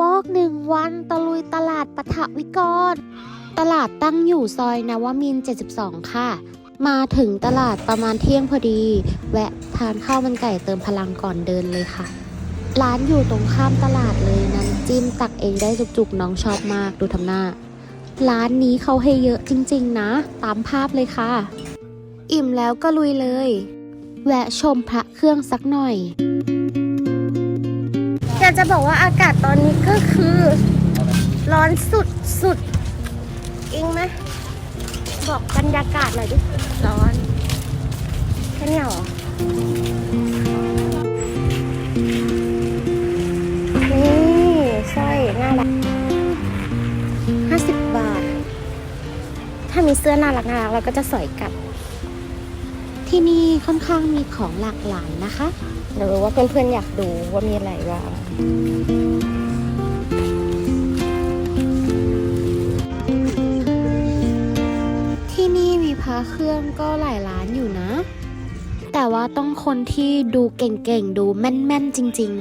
วอกหนึ่งวันตะลุยตลาดปะทวิกร ตลาดตั้งอยู่ซอยนวมิน 72 ค่ะ มาถึงตลาดประมาณเที่ยงพอดี แวะทานข้าวมันไก่เติมพลังก่อนเดินเลยค่ะ ร้านอยู่ตรงข้ามตลาดเลยน้ำจิ้มตักเองได้จุกๆ น้องชอบมากดูทำหน้า ร้านนี้เขาให้เยอะจริงๆนะ ตามภาพเลยค่ะ อิ่มแล้วก็ลุยเลย แวะชมพระเครื่องสักหน่อย อยากจะบอกว่าอากาศตอนนี้ก็คือ ร้อนสุดสุดอิงไหมบอกบรรยากาศหน่อยดิร้อนแค่เนี้ยเหรอนี่สร้อยน่ารักห้าสิบบาท ถ้ามีเสื้อน่ารักน่ารักเราก็จะสอยกลับ ที่นี่ค่อนข้างมีของหลากหลายนะคะ เดี๋ยวรู้ว่าเพื่อนๆอยากดูว่ามีอะไรบ้างที่นี่มีพระเครื่องก็หลายร้านอยู่นะ แต่ว่าต้องคนที่ดูเก่งๆ ดูแม่นๆ จริง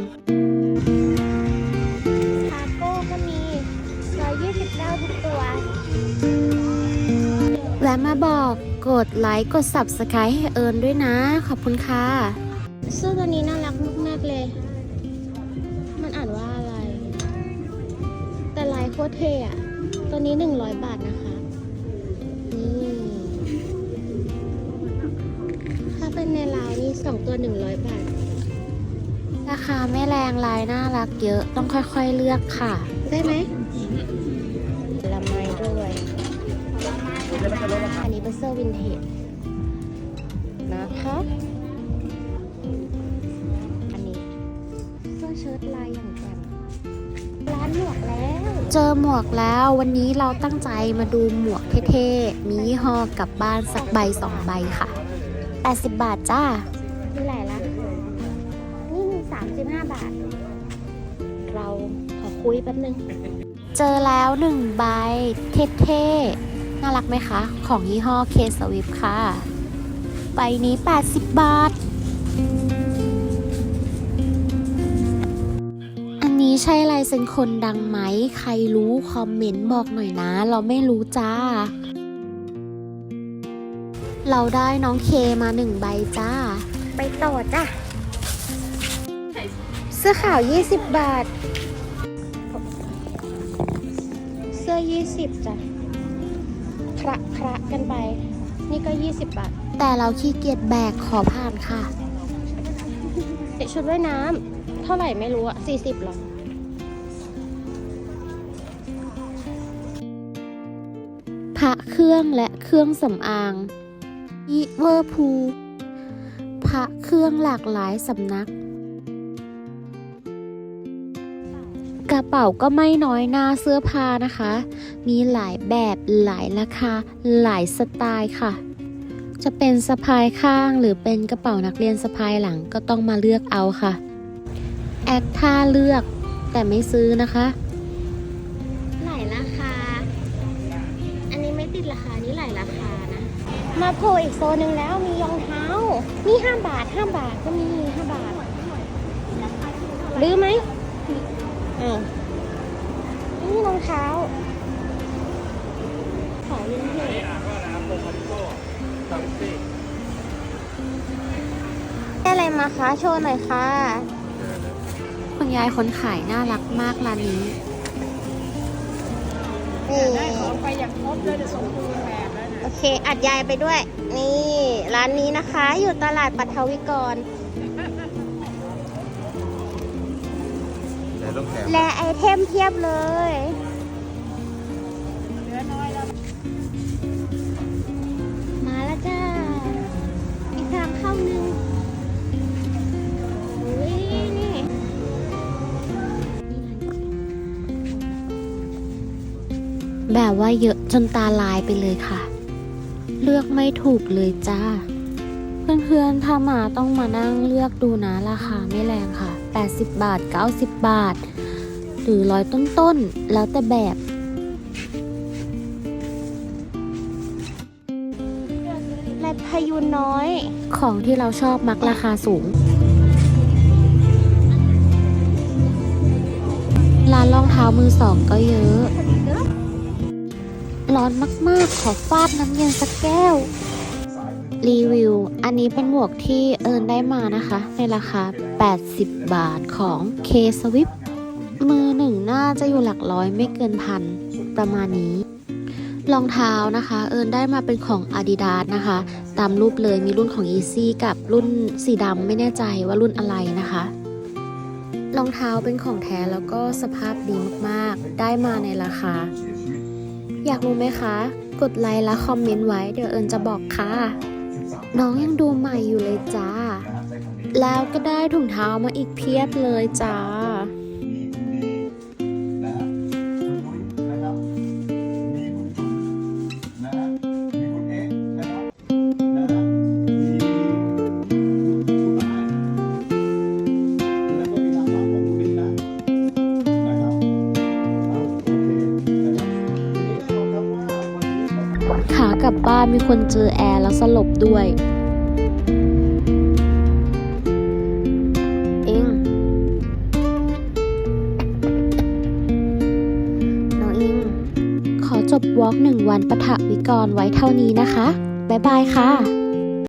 ทาโก้ก็มีร้อยยี่สิบเก้าทุกตัวๆแวะมาบอกกดไลค์ กด Subscribe ให้เอิญด้วยนะ ขอบคุณค่ะ เสื้อตัวนี้น่ารักมากๆเลย มันอ่านว่าอะไร แต่ลายโคตรเท่อะตัวนี้100บาทนะคะ นี่ ถ้าเป็นในลาวนี่สองตัว100บาท ราคาไม่แรงลายน่ารักเยอะ ต้องค่อยๆเลือกค่ะ ได้ไหมละไม้ด้วย อันนี้เป็นเสื้อวินเทจนะคะ ชิ้ตลายอย่างแจ่มร้านหมวกแล้ว เจอหมวกแล้ววันนี้เราตั้งใจมาดูหมวกเท่ๆ มียี่ห้อกลับบ้านสักใบสองใบค่ะ 80 บาทจ้ามีหลายร้านนี่มี35 บาท เราขอคุยแป๊บนึง เจอแล้วหนึ่งใบเท่ๆ น่ารักไหมคะ ของยี่ห้อเคสวิฟค่ะ ใบนี้ 80 บาท นนี้ใช่ลายเซ็นคนดังไหม ใครรู้คอมเมนต์บอกหน่อยนะ เราไม่รู้จ้า เราได้น้องเคมาหนึ่งใบจ้า ไปต่อจ้ะ เสื้อขาว 20 บาท เสื้อ 20จ้ะคระคระกันไป นี่ก็ 20 บาท แต่เราขี้เกียจแบกขอผ่านค่ะเด็กชุดว่ายน้ำเท่าไหร่ไม่รู้อะ40หรอ ระเครื่องและเครื่องสำอางอีเวอร์พูลพระเครื่องหลากหลายสำนัก กระเป๋าก็ไม่น้อยหน้าเสื้อผ้านะคะ มีหลายแบบหลายราคา หลายสไตล์ค่ะ จะเป็นสะพายข้างหรือเป็นกระเป๋านักเรียนสะพายหลังก็ต้องมาเลือกเอาค่ะ แอดท่าเลือกแต่ไม่ซื้อนะคะ ราคานะ มาโผล่อีกโซนหนึ่งแล้วมีรองเท้า นี่ห้าบาทห้าบาทก็มีห้าบาทรื้อไหมอ้าวนี่รองเท้า ของวินเทจได้อะไรมาคะ โชว์หน่อยค่ะ คุณยายคนขายน่ารักมากร้านนี้นี่ได้ของไปอย่างครบเลยจะสมบูรณ์แบบแล้วนะ โอเค อัดยายไปด้วย นี่ร้านนี้นะคะ อยู่ตลาดปัทวิกร แต่ต้องแถมและไอเทมเพียบเลย เหลือน้อยแล้วมาแล้วจ้า อีกทางเข้าหนึ่งอุ้ยนี่แบบว่าเยอะจนตาลายไปเลยค่ะ เลือกไม่ถูกเลยจ้า เพื่อนๆ ถ้ามาต้องมานั่งเลือกดูนะราคาไม่แรงค่ะ 80 บาท 90 บาท หรือร้อยต้นๆ แล้วแต่แบบลายพายุน้อย ของที่เราชอบมักราคาสูง ร้านรองเท้ามือสองก็เยอะ ร้อนมากๆ ขอฟาดน้ำเย็นสักแก้ว รีวิว อันนี้เป็นหมวกที่เอิญได้มานะคะ ในราคา 80 บาทของ K Swift มือหนึ่งน่าจะอยู่หลักร้อยไม่เกินพัน ประมาณนี้รองเท้านะคะ เอิญได้มาเป็นของ Adidas นะคะ ตามรูปเลยมีรุ่นของ Easy กับรุ่นสีดำไม่แน่ใจว่ารุ่นอะไรนะคะรองเท้าเป็นของแท้แล้วก็สภาพดีมากๆ ได้มาในราคา อยากรู้ไหมคะ กดไลค์และคอมเมนต์ไว้เดี๋ยวเอิญจะบอกค่ะ น้องยังดูใหม่อยู่เลยจ้า แล้วก็ได้ถุงเท้ามาอีกเพียบเลยจ้า บ้านมีคนเจอแอร์แล้วสลบด้วย เองน้องอิง ขอจบวอล์กหนึ่งวันปะทะวิกรไว้เท่านี้นะคะ บ๊ายบายค่ะ